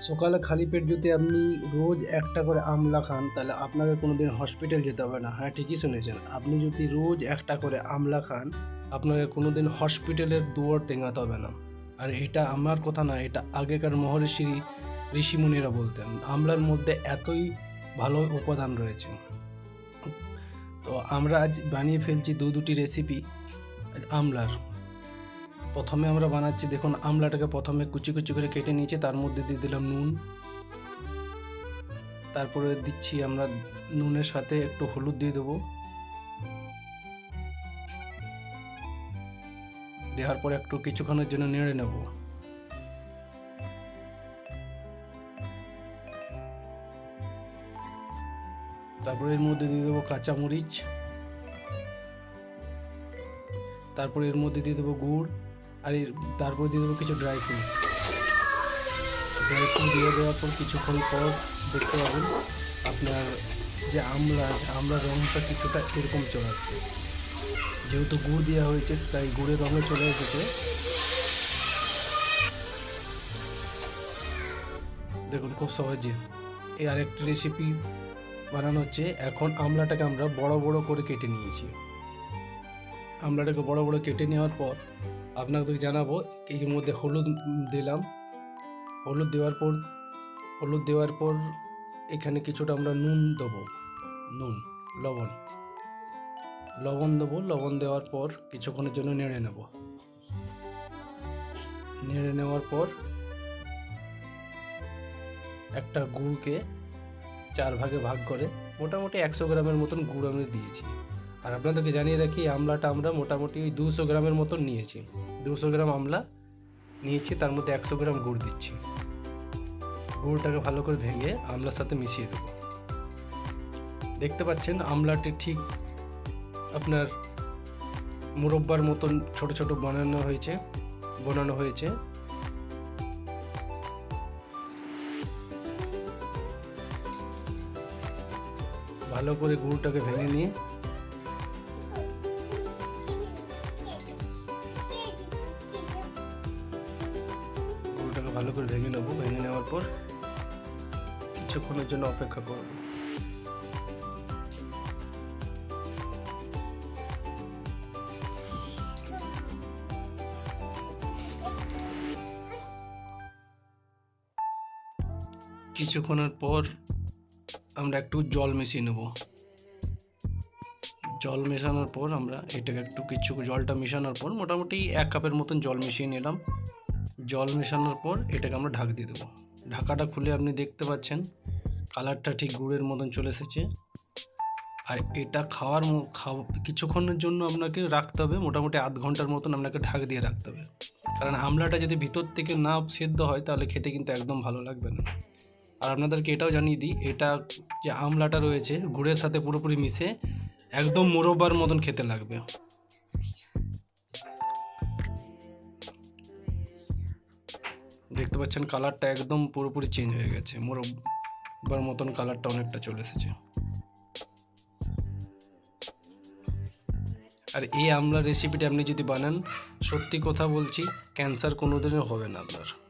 সকালে খালি পেট যদি আপনি রোজ একটা করে আমলা খান, তাহলে আপনাকে কোনোদিন হসপিটাল যেতে হবে না। হ্যাঁ ঠিকই শুনেছেন। আপনি যদি রোজ একটা করে আমলা খান, আপনাকে কোনোদিন হসপিটালের দুয়ার টেঙাতে হবে না। আর এটা আমার কথা না, এটা আগেকার মহর্ষি ঋষিমুনিরা বলতেন, আমলার মধ্যে এতই ভালো উপাদান রয়েছে। তো আমরা আজ বানিয়ে ফেলছি দু দুটি রেসিপি আমলার। প্রথমে আমরা বানাচ্ছি, দেখুন, আমলাটাকে প্রথমে কুচি কুচি করে কেটে নিয়েছি, তার মধ্যে দিয়ে দিলাম নুন। তারপরে দিচ্ছি আমরা নুনের সাথে একটু হলুদ দিয়ে দেবো। দেওয়ার পরে একটু কিছুক্ষণের জন্য নেড়ে নেব। তারপরে এর মধ্যে দিয়ে দেবো কাঁচামরিচ। তারপরে এর মধ্যে দিয়ে দেবো গুড়। আর তারপরে দিয়ে দেবো কিছু ড্রাই ফ্রুট ড্রাই ফ্রুট দিয়ে দেওয়ার পর কিছুক্ষণ পর দেখতে পাবেন আপনার যে আমলা আছে, আমলার রঙটা কিছুটা এরকম চলে আসবে। যেহেতু গুড় দেওয়া হয়েছে, তাই গুড়ের রঙে চলে এসেছে। দেখুন, খুব সহজে। এই আরেকটি রেসিপি বানানো হচ্ছে। এখন আমলাটাকে আমরা বড় বড় করে কেটে নিয়েছি। আমলাটাকে বড় বড় কেটে নেওয়ার পর আপনাদের জানাব, এর মধ্যে হলুদ দিলাম। হলুদ দেওয়ার পর, হলুদ দেওয়ার পর এখানে কিছুটা আমরা নুন দেবো। নুন, লবণ। লবণ দেবো, লবণ দেওয়ার পর কিছুক্ষণের জন্য নেড়ে নেব। নেড়ে নেওয়ার পর একটা গুড়কে চার ভাগে ভাগ করে মোটামুটি একশো গ্রামের মতন গুড় আমি দিয়েছি। আর আপনাদেরকে জানিয়ে রাখি আমলাটা আমরা মোটামুটি ওই দুশো গ্রামের মতন নিয়েছি। দুশো গ্রাম আমলা নিয়েছি, তার মধ্যে একশো গ্রাম গুড় দিচ্ছি। গুড়টাকে ভালো করে ভেঙে আমলার সাথে মিশিয়ে দেবো। দেখতে পাচ্ছেন, আমলাটি ঠিক আপনার মুরব্বার মতন ছোট ছোট বানানো হয়েছে বানানো হয়েছে। ভালো করে গুড়টাকে ভেঙে নিয়ে ভালো করে ভেঙে নেব, ভেঙে নেওয়ার পর কিছুক্ষণের জন্য অপেক্ষা করব। কিছুক্ষণের পর আমরা একটু জল মিশিয়ে নেব। জল মেশানোর পর আমরা এটাকে একটু কিছু জলটা মেশানোর পর মোটামুটি এক কাপের মতন জল মিশিয়ে নিলাম। জল মেশানোর পর এটাকে আমরা ঢাক দিয়ে দেবো। ঢাকাটা খুলে আপনি দেখতে পাচ্ছেন, কালারটা ঠিক গুড়ের মতন চলে এসেছে। আর এটা খাওয়ার খাওয়া, কিছুক্ষণের জন্য আপনাকে রাখতে হবে, মোটামুটি আধ ঘণ্টার মতন আপনাকে ঢাক দিয়ে রাখতে হবে। কারণ আমলাটা যদি ভিতর থেকে না সেদ্ধ হয়, তাহলে খেতে কিন্তু একদম ভালো লাগবে না। আর আপনাদেরকে এটাও জানিয়ে দিই, এটা যে আমলাটা রয়েছে, গুড়ের সাথে পুরোপুরি মিশে একদম মোরব্বার মতন খেতে লাগবে। দেখতে পাচ্ছেন কালারটা একদম পুরোপুরি চেঞ্জ হয়ে গেছে। মোরব্বার মতন কালারটা অনেকটা চলে এসেছে। আর এই আমলা রেসিপিটা আপনি যদি বানান, সত্যি কথা বলছি ক্যান্সার কোনোদিনও হবে না আপনার।